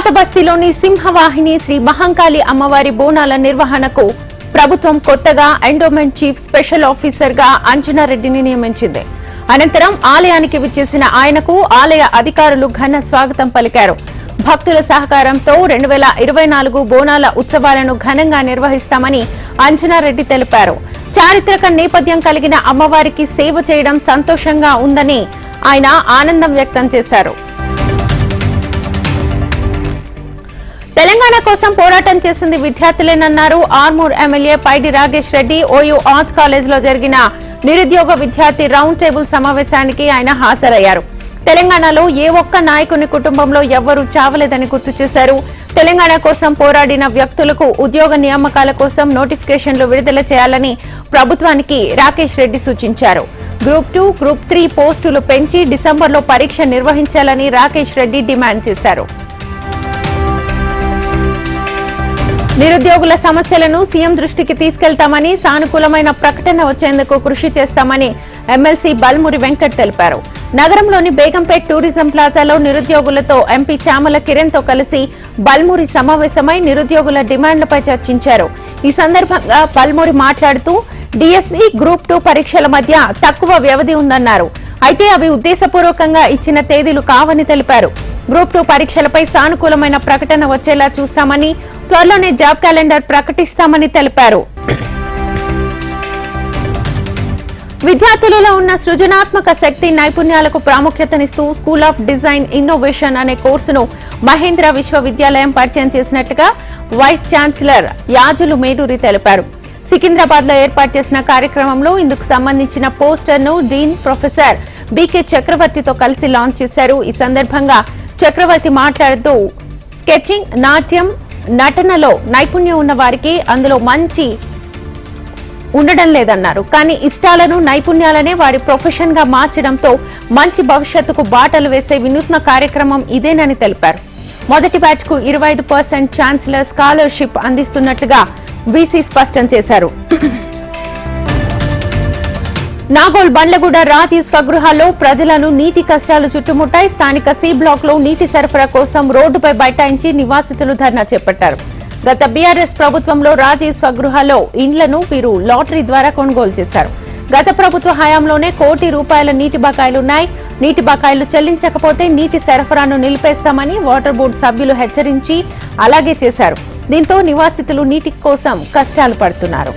పాత బస్తీలోని సింహవాహిని శ్రీ మహంకాళి అమ్మవారి బోనాల నిర్వహణకు ప్రభుత్వం కొత్తగా ఎండోమెంట్ చీఫ్ స్పెషల్ ఆఫీసర్గా అంజనారెడ్డిని నియమించింది. అనంతరం ఆలయానికి విచ్చేసిన ఆయనకు ఆలయ అధికారులు ఘన స్వాగతం పలికారు. భక్తుల సహకారంతో రెండు వేల ఇరవై నాలుగు బోనాల ఉత్సవాలను ఘనంగా నిర్వహిస్తామని అంజనారెడ్డి తెలిపారు. చారిత్రక నేపథ్యం కలిగిన అమ్మవారికి సేవ చేయడం సంతోషంగా ఉందని ఆయన ఆనందం వ్యక్తం చేశారు. తెలంగాణ కోసం పోరాటం చేసింది విద్యార్థులేనన్నారు. Armoor MLA Paidi Rakesh Reddy OU arts కాలేజ్లో జరిగిన నిరుద్యోగ విద్యార్థి రౌండ్ టేబుల్ సమావేశానికి ఆయన హాజరయ్యారు. తెలంగాణలో ఏ ఒక్క నాయకుని కుటుంబంలో ఎవ్వరూ చావలేదని గుర్తు చేశారు. తెలంగాణ కోసం పోరాడిన వ్యక్తులకు ఉద్యోగ నియామకాల కోసం నోటిఫికేషన్లు విడుదల చేయాలని ప్రభుత్వానికి రాకేష్ రెడ్డి సూచించారు. గ్రూప్ టూ గ్రూప్ త్రీ పోస్టులు పెంచి డిసెంబర్లో పరీక్ష నిర్వహించాలని రాకేష్ రెడ్డి డిమాండ్ చేశారు. నిరుద్యోగుల సమస్యలను సీఎం దృష్టికి తీసుకెళ్తామని సానుకూలమైన ప్రకటన వచ్చేందుకు కృషి చేస్తామని ఎమ్మెల్సీ బల్మురి వెంకట్ తెలిపారు. నగరంలోని బేగంపేట్ టూరిజం ప్లాజాలో నిరుద్యోగులతో ఎంపీ చామల కిరణ్తో కలిసి బల్మురి సమావేశమై నిరుద్యోగుల డిమాండ్లపై చర్చించారు. ఈ సందర్భంగా బల్మురి మాట్లాడుతూ డిఎస్సి గ్రూప్ టూ పరీక్షల మధ్య తక్కువ వ్యవధి ఉందన్నారు. అయితే అవి ఉద్దేశపూర్వకంగా ఇచ్చిన తేదీలు కావని తెలిపారు. గ్రూప్ టూ పరీక్షలపై సానుకూలమైన ప్రకటన వచ్చేలా చూస్తామని త్వరలోనే జాబ్ క్యాలెండర్ ప్రకటిస్తామని తెలిపారు. విద్యార్థులలో ఉన్న సృజనాత్మక శక్తి నైపుణ్యాలకు ప్రాముఖ్యతనిస్తూ స్కూల్ ఆఫ్ డిజైన్ ఇన్నోవేషన్ అనే కోర్సును మహేంద్ర విశ్వవిద్యాలయం పరిచయం చేసినట్లుగా వైస్ ఛాన్సలర్ యాజులు మేడూరి తెలిపారు. సికింద్రాబాద్లో ఏర్పాటు చేసిన కార్యక్రమంలో ఇందుకు సంబంధించిన పోస్టర్ను డీన్ ప్రొఫెసర్ బీకే చక్రవర్తితో కలిసి లాంచ్ చేశారు. ఈ సందర్భంగా చక్రవర్తి మాట్లాడుతూ స్కెచింగ్ నాట్యం నటనలో నైపుణ్యం ఉన్న వారికి అందులో మంచి ఉండడం లేదన్నారు. కానీ ఇష్టాలను నైపుణ్యాలనే వారి ప్రొఫెషన్గా మార్చడంతో మంచి భవిష్యత్తుకు బాటలు వేసే వినూత్న కార్యక్రమం ఇదేనని తెలిపారు. మొదటి బ్యాచ్కు ఇరవై ఐదు పర్సెంట్ ఛాన్సలర్ స్కాలర్షిప్ అందిస్తున్నట్లుగా వీసీ స్పష్టం చేశారు. నాగోల్ బండ్లగూడ రాజీ స్వగృహాల్లో ప్రజలను నీటి కష్టాలు చుట్టుముట్టాయి. స్థానిక సి బ్లాక్లో నీటి సరఫరా కోసం రోడ్డుపై బైఠాయించి నివాసితులు ధర్నా చేపట్టారు. గత బీఆర్ఎస్ ప్రభుత్వంలో రాజీ స్వగృహాల్లో ఇండ్లను వీరు లాటరీ ద్వారా కొనుగోలు చేశారు. గత ప్రభుత్వ హయాంలోనే కోటి రూపాయల నీటి బకాయిలున్నాయి నీటి బకాయిలు చెల్లించకపోతే నీటి సరఫరాను నిలిపేస్తామని వాటర్ బోర్డు సభ్యులు హెచ్చరించి అలాగే చేశారు. దీంతో నివాసితులు నీటి కోసం కష్టాలు పడుతున్నారు.